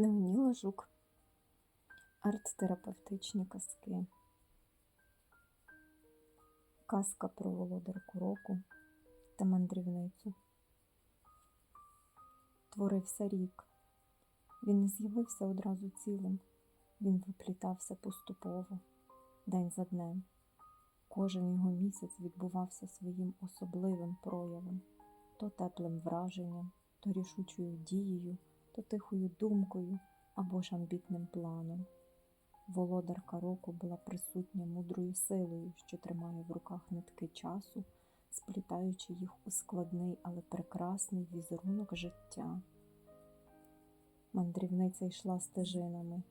Неоніла Жук. Арт-терапевтичні казки. Казка про володарку року та мандрівницю. Творився рік. Він не з'явився одразу цілим. Він виплітався поступово, день за днем. Кожен його місяць відбувався своїм особливим проявом, то теплим враженням, то рішучою дією, то тихою думкою або ж амбітним планом. Володарка року була присутня мудрою силою, що тримає в руках нитки часу, сплітаючи їх у складний, але прекрасний візерунок життя. Мандрівниця йшла стежинами.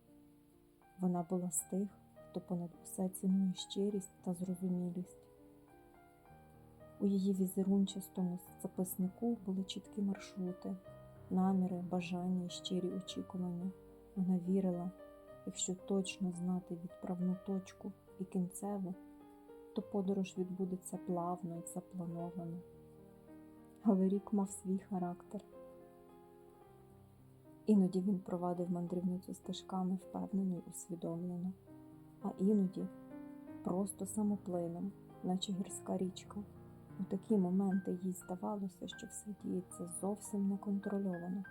Вона була з тих, хто понад усе цінує щирість та зрозумілість. У її візерунчастому записнику були чіткі маршрути, наміри, бажання і щирі очікування. Вона вірила, якщо точно знати відправну точку і кінцеву, то подорож відбудеться плавно і заплановано. Але рік мав свій характер. Іноді він провадив мандрівницю стежками впевнено й усвідомлено, а іноді просто самоплином, наче гірська річка. У такі моменти їй здавалося, що все діється зовсім неконтрольовано,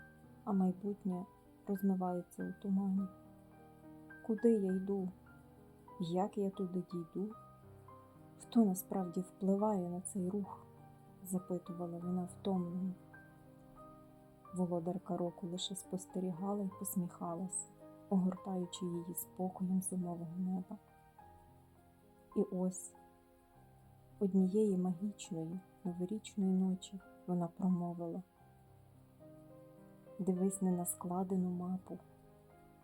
а майбутнє розмивається у тумані. Куди я йду? Як я туди дійду? Хто насправді впливає на цей рух? запитувала вона втомлено. Володарка року лише спостерігала й посміхалася, огортаючи її спокоєм зимового неба. І ось однієї магічної новорічної ночі вона промовила Дивись не на складену мапу,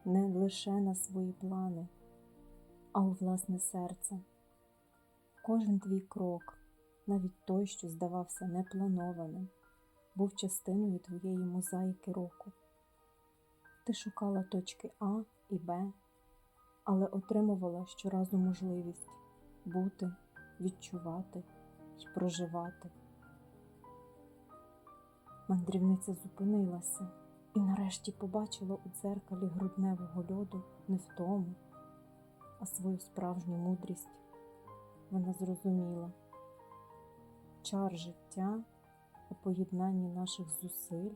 не лише на свої плани, а у власне серце. Кожен твій крок, навіть той, що здавався непланованим, був частиною твоєї мозаїки року. Ти шукала точки А і Б, але отримувала щоразу можливість бути, відчувати і проживати. Мандрівниця зупинилася і нарешті побачила у дзеркалі грудневого льоду не втому, а свою справжню мудрість. Вона зрозуміла чар життя у поєднанні наших зусиль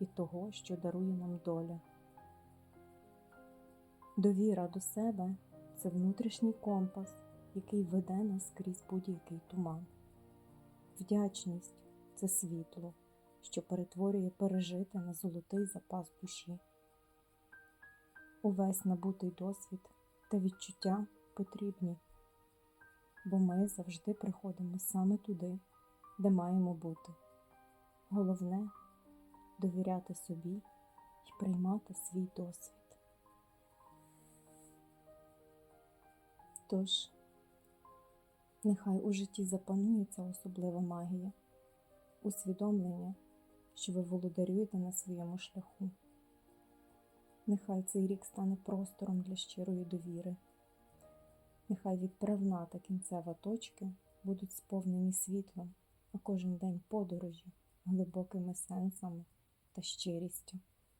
і того, що дарує нам доля. Довіра до себе це внутрішній компас, який веде нас крізь будь-який туман. Вдячність це світло, що перетворює пережити на золотий запас душі. Увесь набутий досвід та відчуття потрібні, бо ми завжди приходимо саме туди, де маємо бути. Головне довіряти собі і приймати свій досвід. Тож, нехай у житті запанує ця особлива магія, усвідомлення, що ви володарюєте на своєму шляху. Нехай цей рік стане простором для щирої довіри. Нехай відправна та кінцева точки будуть сповнені світлом, а кожен день подорожі глибокими сенсами та щирістю.